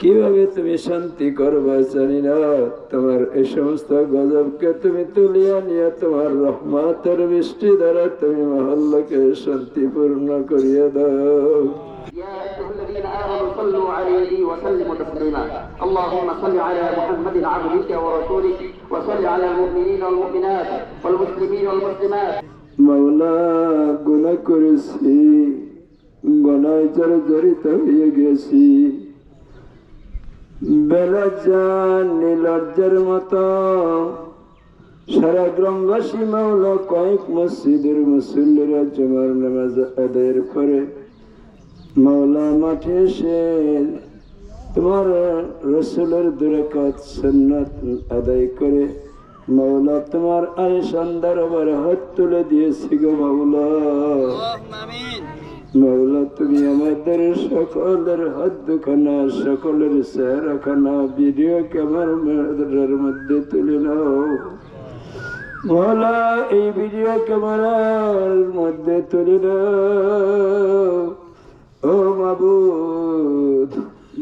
কিভাবে তুমি শান্তি করবা জানি না তোমার এই সমস্ত গজবকে তুমি তুলিয়া নিয়ে তোমার রহমাতের বৃষ্টি দ্বারা তুমি মহল্লাকে শান্তিপূর্ণ করিয়া দাও يا أيها الذين آمنوا صلوا عليه وسلموا تسليما اللهم صل على محمد عبدك ورسولك وصل على المؤمنين والمؤمنات والمسلمين والمسلمات মাওলা গুণা করেছি গনায় যারা জড়িত হয়ে গেছি বেলা যান নীলজ্জের মতো। সারা গ্রামবাসী মাওলা কয়েক মসজিদের মুসল্লিরা জমার নামাজ আদায়ের পরে মাওলা মাঠে এসে তোমার রসুলের দুরাকাত সন্ন্যত আদায় করে মাওলা তোমার আলিশান দরবার হাত তুলে দিয়েছি গো মাওলা। মাওলা তুমি আমাদের সকলের হাত দুখানা সকলের চেহারাখানা ভিডিও ক্যামেরার মধ্যে তুলে নাও। মাওলা এই ভিডিও ক্যামেরার মধ্যে তুলে নাও। ও মাবুদ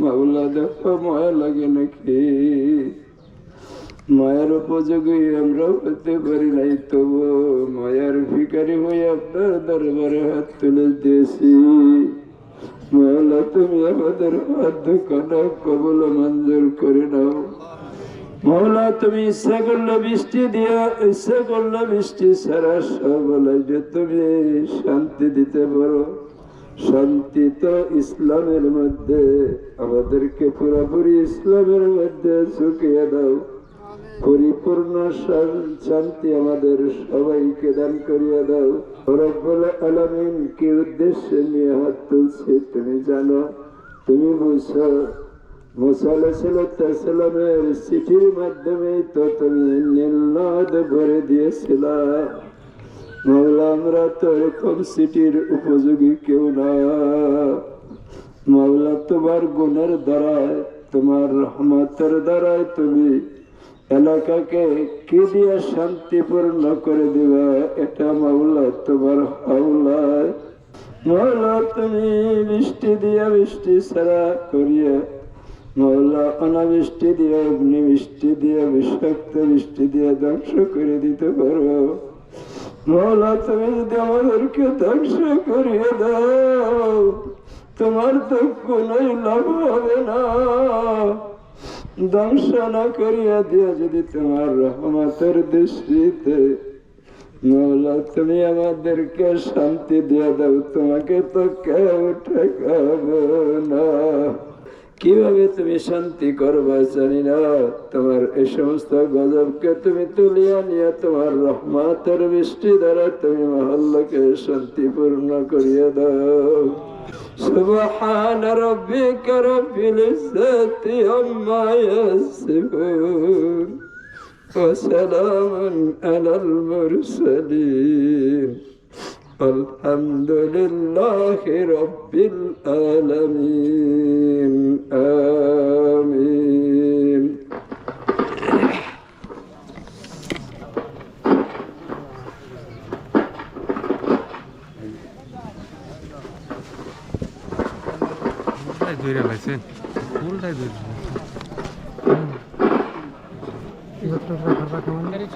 মাওলা দেখো মায়া লাগে নাকি? মায়ের উপযোগী আমরা হতে পারি নাই তবু মায়ার ভিকারি হয়ে আপনার দরবারে হাত তুলে দিয়েছি। মাওলা, তুমি আমাদের দুখানা কবল মঞ্জুর করে নাও। মহলা তুমি ইচ্ছা করলে বৃষ্টি দিয়া ইচ্ছা করলে বৃষ্টি সারা সব বলে যে তুমি শান্তি দিতে পারো। শান্তি তো ইসলামের মধ্যে, আমাদেরকে পুরোপুরি ইসলামের মধ্যে শুকিয়ে দাও। পরিপূর্ণ শান্তি আমাদের সবাইকে দান করিয়া দাও। রব্বুল আলামিন কি উদ্দেশ্যে নিয়ে হাত তুলছে তুমি জানো? তুমি আলাইসালামের চিঠির মাধ্যমে তো তুমি নীলনদ ভরে দিয়েছিলা। মাওলা, আমরা তো এরকম সিটির উপযোগী কেউ না। মাওলা, তোমার গুণের দ্বারায়, তোমার রহমতের দ্বারায় তুমি এলাকাকে কি দিয়ে শান্তিপূর্ণ করে দিবা? এটা মাওলা, তোমার হাওলায় তুমি বৃষ্টি দিয়া বৃষ্টি ছাড়া করিয়া মাওলা, অনাবৃষ্টি দিয়ে অগ্নি বৃষ্টি দিয়ে বিষাক্ত বৃষ্টি দিয়ে ধ্বংস করে দিতে পারো। মাওলা, তুমি যদি আমাদেরকে ধ্বংস করিয়ে দাও, তোমার তো কোনোই লাভ হবে না। ধ্বংস না করিয়া দিয়া যদি তোমার রহমতের দৃষ্টিতে তুমি আমাদেরকে শান্তি দিয়ে দাও, তোমাকে তো কেউ ঠেকাবো না। কিভাবে তুমি শান্তি করবা জানি না তোমার এই সমস্ত গজবকে তুমি তুলিয়া নিয়ে তোমার রহমাতের বৃষ্টি দ্বারা তুমি মহল্লাকে শান্তিপূর্ণ করিয়া দাও سبحان ربك رب العزة عما يصفون وسلام على المرسلين الحمد لله رب العالمين آمين ফুলটাই ধরে লাইছেন ফুলটাই ধরে রাখা রাখা মানে